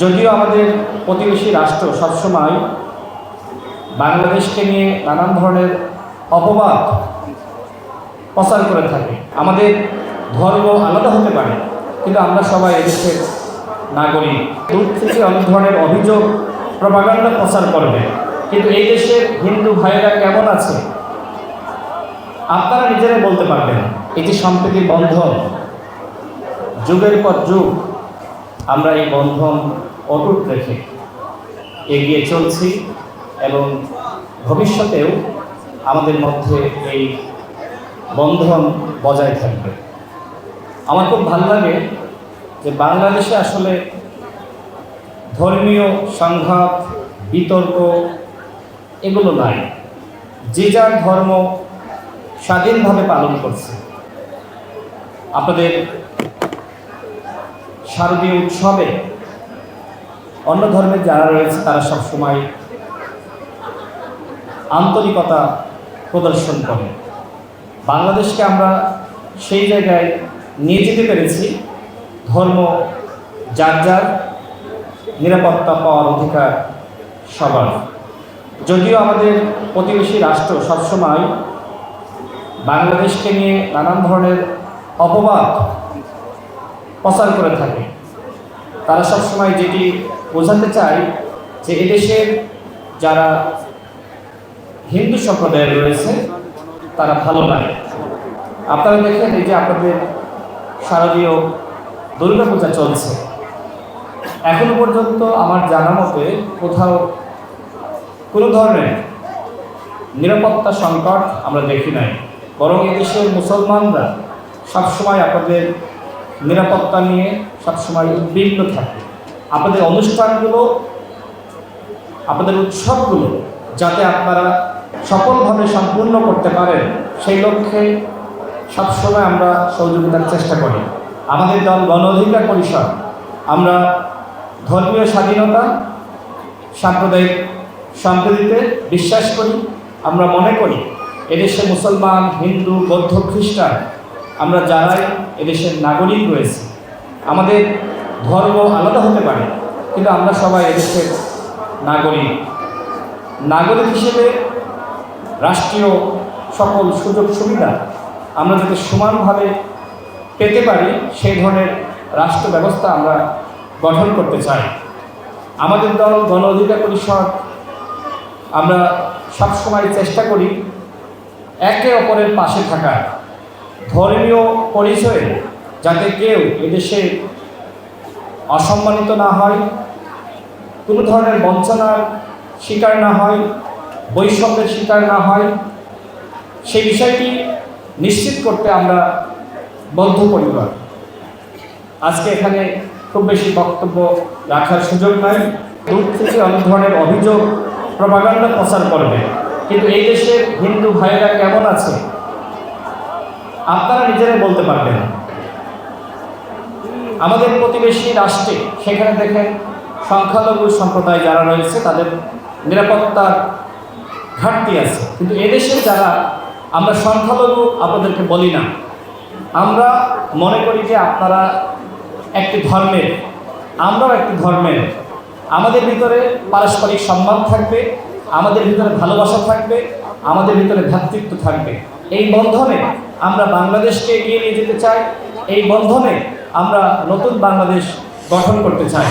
যদিও আমাদের প্রতিবেশী রাষ্ট্র সবসময় বাংলাদেশকে নিয়ে নানান ধরনের অপবাদ প্রচার করে থাকে। আমাদের ধর্ম আলাদা হতে পারে, কিন্তু আমরা সবাই এদেশের নাগরিক। দূর থেকে অনেক ধরনের অভিযোগ প্রপাগান্ডা প্রচার করবে। কিন্তু এই দেশের হিন্দু ভাইয়েরা কেমন আছে? আপনারা নিজেরাই বলতে পারবেন এই যে সম্প্রীতির বন্ধন। যুগের পর যুগ আমরা এই বন্ধন অটুট রেখে এগিয়ে চলছি এবং ভবিষ্যতেও আমাদের মধ্যে এই বন্ধন বজায় থাকবে। আমার খুব ভালো লাগে যে বাংলাদেশে আসলে ধর্মীয় সংঘাত, বিতর্ক এগুলো নাই। যে যার ধর্ম স্বাধীনভাবে পালন করছে। আপনাদের শারদীয় উৎসবে অন্য ধর্মের যারা রয়েছে, তারা সবসময় আন্তরিকতা প্রদর্শন করে। বাংলাদেশকে আমরা সেই জায়গায় নিয়ে যেতে পেরেছি। ধর্ম যার যার নিরাপত্তা পাওয়ার অধিকার সবার। যদিও আমাদের প্রতিবেশী রাষ্ট্র সবসময় বাংলাদেশকে নিয়ে নানান ধরনের অপবাদ প্রচার করে থাকে। তারা সবসময় যেটি বোঝাতে চাই যে এদেশের যারা হিন্দু সম্প্রদায়ের রয়েছে, তারা ভালো লাগে আপনারা দেখেন এই যে আপনাদের শারদীয় দুর্গা পূজা চলছে। এখনও পর্যন্ত আমার জানা মতে কোথাও কোনো ধরনের নিরাপত্তা সংকট আমরা দেখি নাই। বরং এদেশের মুসলমানরা সবসময় আপনাদের নিরাপত্তা নিয়ে সবসময় উদ্বিগ্ন থাকে। আপনাদের অনুষ্ঠানগুলো, আপনাদের উৎসবগুলো যাতে আপনারা সফলভাবে সম্পূর্ণ করতে পারেন, সেই লক্ষ্যে সবসময় আমরা সহযোগিতার চেষ্টা করি। আমাদের দল গণ অধিকার পরিষদ, আমরা ধর্মীয় স্বাধীনতা, সাম্প্রদায়িক সম্প্রীতিতে বিশ্বাস করি, আমরা মনে করি এদেশে মুসলমান, হিন্দু, বৌদ্ধ, খ্রিস্টান, আমরা যারাই এদেশের নাগরিক রয়েছে। আমাদের ধর্ম আলাদা হতে পারে, কিন্তু আমরা সবাই এদেশের নাগরিক। নাগরিক হিসেবে রাষ্ট্রীয় সকল সুযোগ সুবিধা আমরা যাতে সমানভাবে পেতে পারি, সেই ধরনের রাষ্ট্র ব্যবস্থা আমরা গঠন করতে চাই। আমাদের দল গণ অধিকার পরিষদ, আমরা সবসময় চেষ্টা করি একে অপরের পাশে থাকার। ধর্মীয় পরিচয়ে যাতে কেউ এদেশে অসম্মানিত না হয়, কোনো ধরনের বঞ্চনার শিকার না হয়, বৈষম্যের শিকার না হয়, সেই বিষয়টি নিশ্চিত করতে আমরা বদ্ধপরিকর আজকে এখানে খুব বেশি বক্তব্য রাখার সুযোগ নাই। দূর থেকে অনেক ধরনের অভিযোগ, প্রপাগান্ডা প্রচার করবে। কিন্তু এই দেশের হিন্দু ভাইয়েরা কেমন আছে? আপনারা নিজেরাই বলতে পারবেন। আমাদের প্রতিবেশী রাষ্ট্রে, সেখানে দেখেন সংখ্যালঘু সম্প্রদায় যারা রয়েছে, তাদের নিরাপত্তার ঘাটতি আছে। কিন্তু এদেশে যারা, আমরা সংখ্যালঘু আপনাদেরকে বলি না। আমরা মনে করি যে আপনারা একটি ধর্মের, আমরাও একটি ধর্মের। আমাদের ভিতরে পারস্পরিক সম্মান থাকবে, আমাদের ভিতরে ভালোবাসা থাকবে, আমাদের ভিতরে ভ্রাতৃত্ব থাকবে। এই বন্ধনে আমরা বাংলাদেশকে এগিয়ে নিয়ে যেতে চাই, এই বন্ধনে আমরা নতুন বাংলাদেশ গঠন করতে চাই।